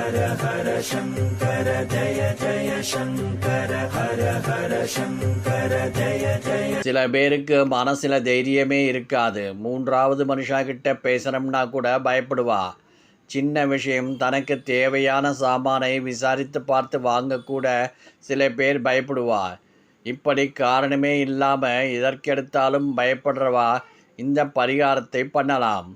ஹர ஹர சங்கர ஜய ஜய சங்கர ஹர ஹர சங்கர ஜய ஜய சில பேருக்கு மனசில் தைரியமே இருக்காது. மூன்றாவது மனுஷா கிட்ட பேசணும்னா கூட பயப்படுவா. சின்ன விஷயம் தனக்கு தேவையான சாமானை விசாரித்து பார்த்து வாங்கக்கூட சில பேர் பயப்படுவா. இப்படி காரணமே இல்லாமல் இதற்கெடுத்தாலும் பயப்படுறவா. இந்த பரிகாரத்தை பண்ணலாம்.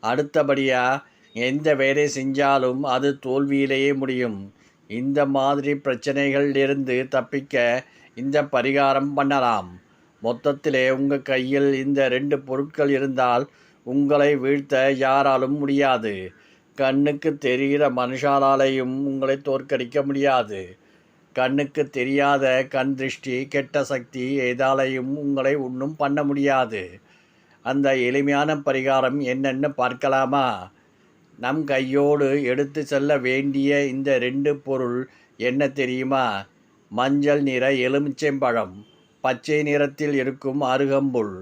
அடுத்தபடியாக எந்த வேலை செஞ்சாலும் அது தோல்வியிலேயே முடியும். இந்த மாதிரி பிரச்சனைகளிலிருந்து தப்பிக்க இந்த பரிகாரம் பண்ணலாம். மொத்தத்திலே உங்கள் கையில் இந்த ரெண்டு பொருட்கள் இருந்தால் உங்களை வீழ்த்த யாராலும் முடியாது. கண்ணுக்கு தெரிகிற மனுஷாலாலையும் உங்களை தோற்கடிக்க முடியாது. கண்ணுக்கு தெரியாத கண் திருஷ்டி கெட்ட சக்தி எதாலையும் உங்களை ஒன்றும் பண்ண முடியாது. அந்த எளிமையான பரிகாரம் என்னென்னு பார்க்கலாமா? நம் கையோடு எடுத்து செல்ல வேண்டிய இந்த ரெண்டு பொருள் என்ன தெரியுமா? மஞ்சள் நிற எலுமிச்சம்பழம் பச்சை நிறத்தில் இருக்கும் அருகம்புல்.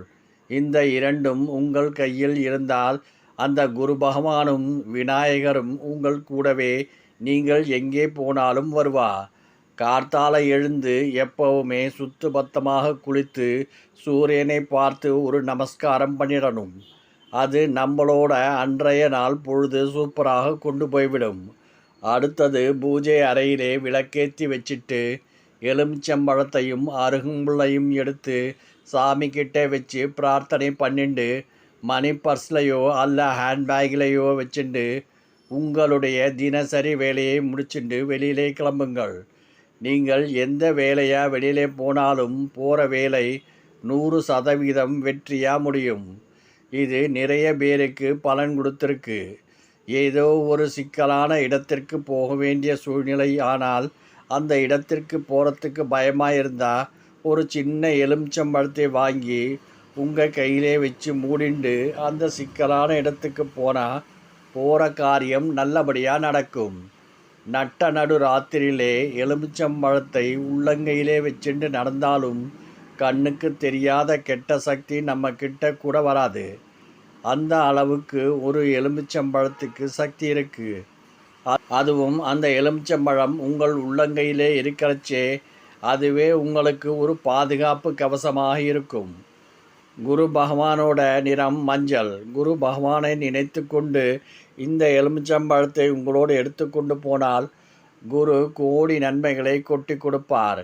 இந்த இரண்டும் உங்கள் கையில் இருந்தால் அந்த குரு பகவானும் விநாயகரும் உங்கள் கூடவே நீங்கள் எங்கே போனாலும் வருவா. கார்த்தால எழுந்து எப்பவுமே சுத்து பத்தமாக குளித்து சூரியனை பார்த்து ஒரு நமஸ்காரம் பண்ணிடணும். அது நம்மளோட அன்றைய நாள் பொழுது சூப்பராக கொண்டு போய்விடும். அடுத்தது பூஜை அறையிலே விளக்கேற்றி வச்சுட்டு எலுமிச்சம்பழத்தையும் அருகும்புள்ளையும் எடுத்து சாமி கிட்டே வச்சு பிரார்த்தனை பண்ணிண்டு மணி பர்ஸ்லையோ அல்ல ஹேண்ட்பேக்லேயோ வச்சுண்டு உங்களுடைய தினசரி வேலையை முடிச்சுண்டு வெளியிலே கிளம்புங்கள். நீங்கள் எந்த வேலையாக வெளியிலே போனாலும் போகிற வேலை நூறு சதவீதம் வெற்றியாக முடியும். இது நிறைய பேருக்கு பலன் கொடுத்துருக்கு. ஏதோ ஒரு சிக்கலான இடத்திற்கு போக வேண்டிய சூழ்நிலை. ஆனால் அந்த இடத்திற்கு போகிறதுக்கு பயமாக இருந்தால் ஒரு சின்ன எலுமிச்சம்பழத்தை வாங்கி உங்கள் கையிலே வச்சு மூடிண்டு அந்த சிக்கலான இடத்துக்கு போனால் போகிற காரியம் நல்லபடியாக நடக்கும். நட்ட நடு ராத்திரியிலே எலுமிச்சம்பழத்தை உள்ளங்கையிலே வச்சுட்டு நடந்தாலும் கண்ணுக்கு தெரியாத கெட்ட சக்தி நம்ம கிட்ட கூட வராது. அந்த அளவுக்கு ஒரு எலுமிச்சம்பழத்துக்கு சக்தி இருக்கு. அதுவும் அந்த எலுமிச்சம்பழம் உங்கள் உள்ளங்கையிலே இருக்கிறச்சே அதுவே உங்களுக்கு ஒரு பாதுகாப்பு கவசமாக இருக்கும். குரு பகவானோட நிறம் மஞ்சள். குரு பகவானை நினைத்து கொண்டு இந்த எலுமிச்சம்பழத்தை உங்களோடு எடுத்துக்கொண்டு போனால் குரு கோடி நன்மைகளை கொட்டி கொடுப்பார்.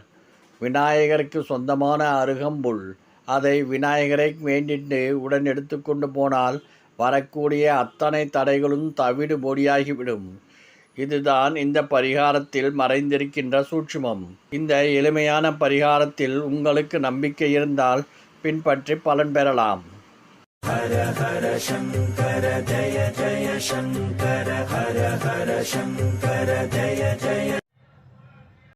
விநாயகருக்கு சொந்தமான அருகம்புல். அதை விநாயகரை வேண்டிட்டு உடன் எடுத்துக்கொண்டு போனால் வரக்கூடிய அத்தனை தடைகளும் தவிடு பொடியாகிவிடும். இதுதான் இந்த பரிகாரத்தில் மறைந்திருக்கின்ற சூட்சுமம். இந்த எளிமையான பரிகாரத்தில் உங்களுக்கு நம்பிக்கை இருந்தால் பின்பற்றி பலன் பெறலாம். ஹர ஹர சங்கர ஜய ஜய சங்கர ஹர ஹர சங்கர ஜய ஜய